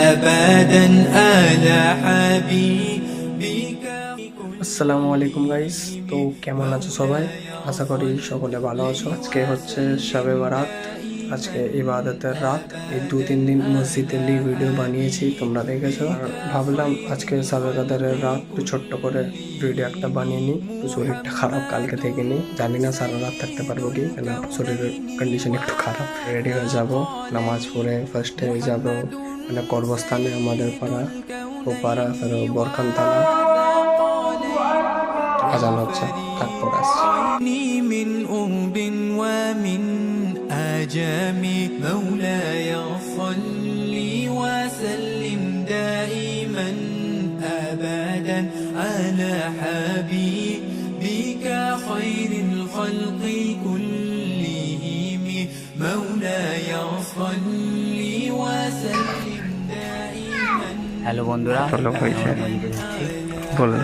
ابدا على حبيبك আসসালামু আলাইকুম গাইস তো কেমন আছো সবাই আশা করি সকলে ভালো আছো আজকে হচ্ছে শবে বারাত আজকে ইবাদতের রাত। এই দু, তিন দিন মসজিদে লিয়ে ভিডিও বানিয়েছি, তোমরা দেখেছ। আর ভাবলাম আজকে শবে কাদারের রাত, একটু ছোট্ট করে ভিডিও একটা বানিয়ে নিই। শরীরটা খারাপ কালকে থেকে নিই। জানি না সারা রাত থাকতে পারব কি, কেন শরীরের কন্ডিশন একটু খারাপ। রেডি হয়ে যাব, নামাজ পড়ে ফার্স্টে যাব মানে কর্মস্থানে আমাদের পাড়া, ও পাড়া ফের বরখানতলা। আজান হচ্ছে, তারপর আসছি। من أرب ومن آجام مولاي صل وسلم دائما أبدا على حبيبك خير الخلق كلهم مولاي صل وسلم دائما হ্যালো বন্ধুরা চলো হয়েছে আমরা মসজিদে যাচ্ছি। বলে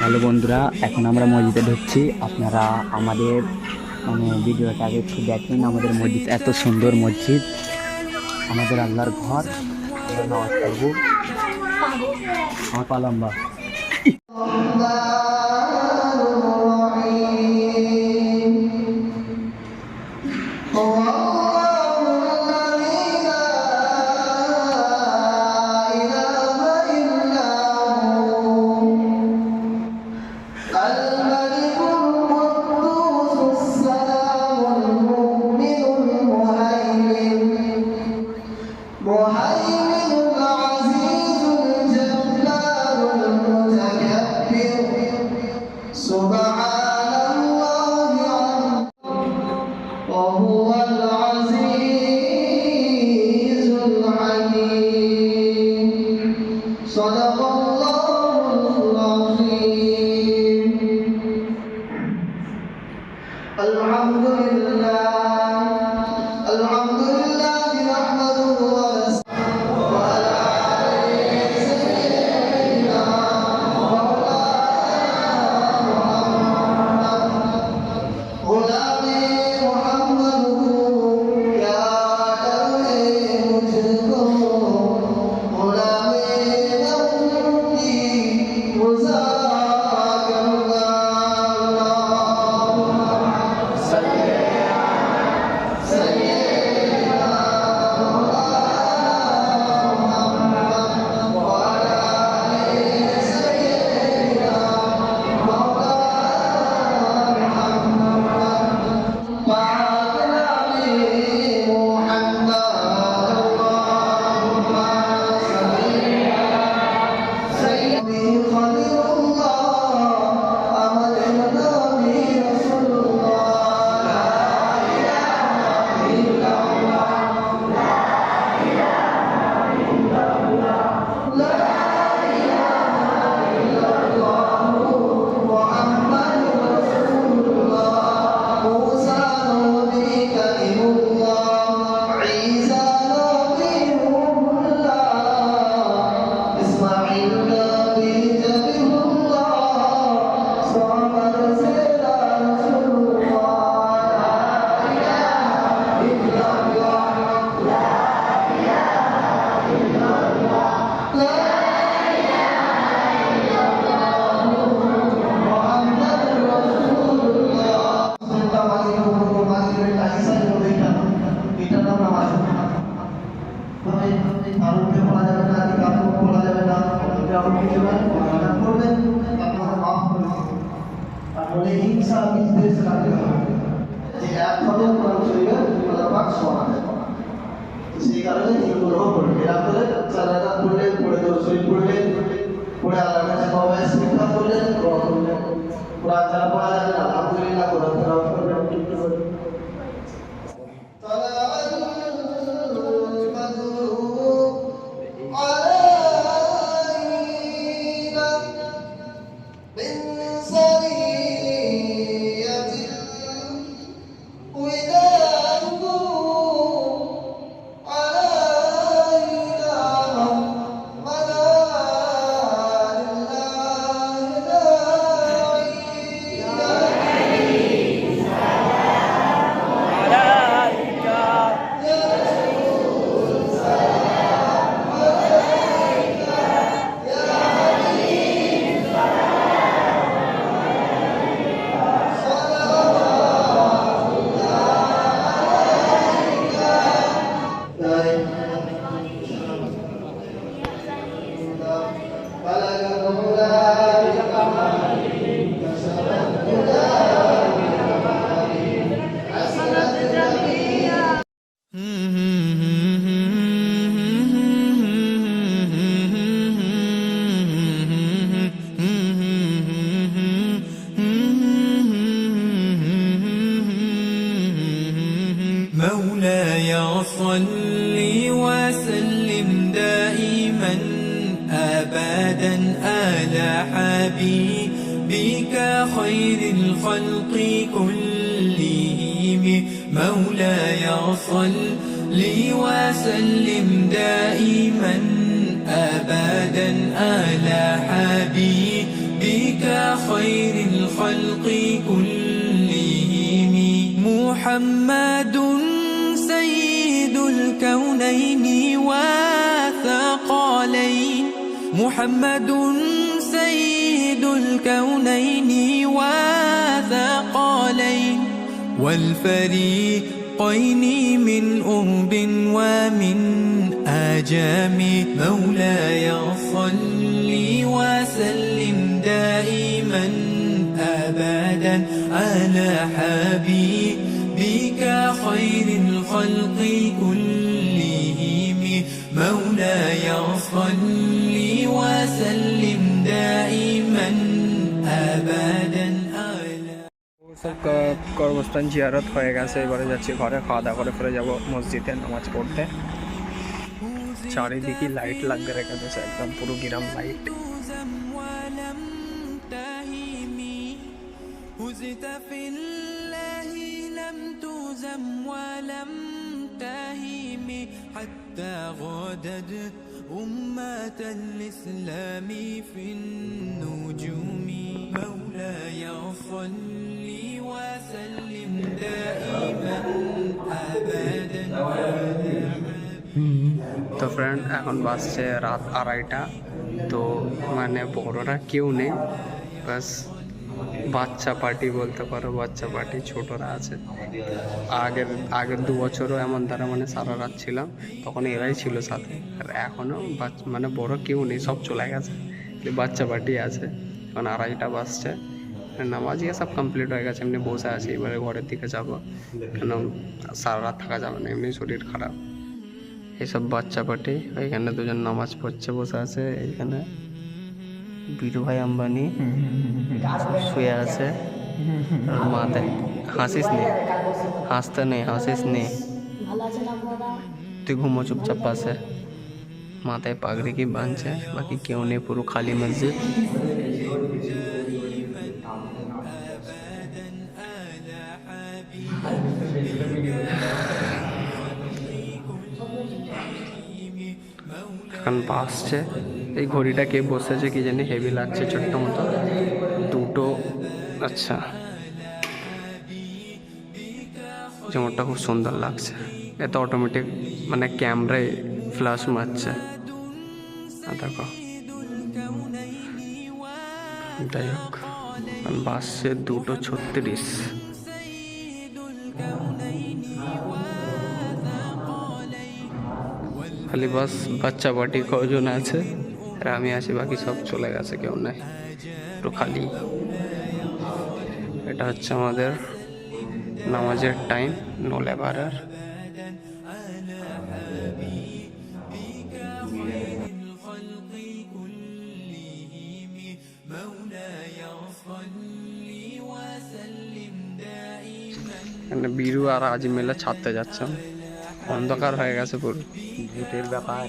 হ্যালো বন্ধুরা এখন আমরা মসজিদে ঢুকছি আপনারা আমাদের মানে ভিডিওটা আগে একটু দেখেন, আমাদের মসজিদ এত সুন্দর মসজিদ। আমাদের আল্লাহর ঘর। নামাজ পড়ব আমার পা persona আর বলা যাবে না কাপড় বলা যাবে না আপনি কিছু সমাধান করবেন আপনার মাফ করে তারপরে হিংসা, বিদ্বেষ রাখতে হবে যে এক হবে কোরআন আল্লাহ পাক সমান সেই কারণে এগুলো করবে এরা করে করলে পড়লে পড়ে দর্শন করলে, পড়ে আল্লাহর কাছে مولاي صل وسلم دائما أبدا على حبيبك خير الخلق كلهم. مولاي صل وسلم دائما أبدا على حبيبك خير الخلق كلهم. محمد محمد سيد الكونين وثقلين والفريقين من أرب ومن آجام. مولاي صل وسلم دائما أبدا على حبيبك خير الخلق كلهم. مولاي صل وسلم دائما أبدا على সব ক- কর্মস্থান জিয়ারত হয়ে গেছে এবারে যাচ্ছি ঘরে খাওয়া দাওয়া করে ফিরে যাব মসজিদে নামাজ পড়তে চারিদিকে লাইট লাগিয়ে রেখে দিয়েছে একদম পুরো গ্রাম লাইট تهزم ولم تهمي هزت في الله لم تهزم ولم تهمي حتى غادت أمة الإسلام في النجوم مولاي صل وسلم دائما أبدا তো ফ্রেন্ড এখন বাজছে রাত আড়াইটা তো মানে বড়রা কেউ নেই বাস বাচ্চা পার্টি বলতে পারো, বাচ্চা পার্টি, ছোটরা আছে। আগের আগের দু বছরও এমন তারা মানে সারা রাত ছিলাম, তখন এরাই ছিল সাথে। আর এখনও মানে বড় কেউ নেই, সব চলে গেছে। বাচ্চা পার্টি আছে। এখন আড়াইটা বাজছে। নামাজ ইয়ে সব কমপ্লিট হয়ে গেছে, এমনি বসে আছি, এবারে ঘরের দিকে যাব। কেন সারা রাত থাকা যাবে না, এমনি শরীর খারাপ। এইসব বাচ্চা পার্টি ওইখানে দুজন নামাজ পড়ছে, বসে আছে, এইখানে। বীরুভাই আম্বানি, শুয়ে আছে। আর মাথায় হাসিস নি। হাসতে নেই, হাসিস নেই তুই ঘুমো চুপচাপ পাশে মাথায় পাগড়ি কি বাঁধছে? বাকি কেউ নেই, পুরো খালি মসজিদ। এখন বাসছে। এই ঘড়িটা কে বসেছে কি জানি হেভি লাগছে ছোট্ট মতো। দুটো আচ্ছা। যেমনটা খুব সুন্দর লাগছে। এত অটোমেটিক মানে ক্যামেরায় ফ্ল্যাশ মারছে। দেখো। যাই হোক বাসে দুটো ছত্রিশ। খালি বাস বাচ্চা পার্টি কজন আছে? আর আমি আছি, বাকি সব চলে গেছে, কেউ নাই। একটু খালি। এটা হচ্ছে আমাদের নামাজের টাইম নো লেবারার এখানে বিরু আর আজমেলা ছাড়তে যাচ্ছেন অন্ধকার হয়ে গেছে পুরো। ভূতের ব্যাপার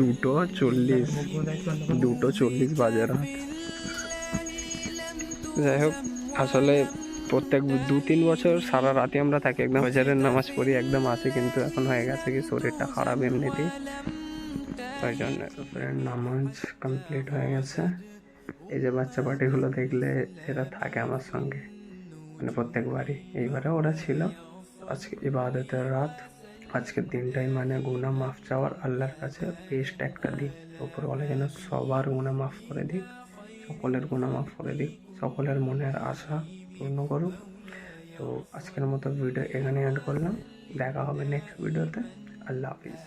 দুটো চল্লিশ দুটো চল্লিশ বাজে রাত। যাই হোক আসলে প্রত্যেক দু তিন বছর সারা রাতে আমরা থাকি একদম বাজারের নামাজ পড়ি একদম আসি কিন্তু এখন হয়ে গেছে কি শরীরটা খারাপ এমনিতেই। ওই জন্য ফ্রেন্ড নামাজ কমপ্লিট হয়ে গেছে। এই যে বাচ্চা পার্টিগুলো দেখলে এরা থাকে আমার সঙ্গে মানে প্রত্যেকবারই। এইবারে ওরা ছিল। আজকে ইবাদতের রাত। আজকের দিনটাই মানে গুণা মাফ চাওয়ার আল্লাহর কাছে বেস্ট একটা দিক ওপর বলে যেন সবার গুণা মাফ করে দিক, সকলের গুণা মাফ করে দিক, সকলের মনের আশা পূর্ণ করুক। তো আজকের মতো ভিডিও এখানে এন্ড করলাম। দেখা হবে নেক্সট ভিডিওতে আল্লাহ হাফিজ।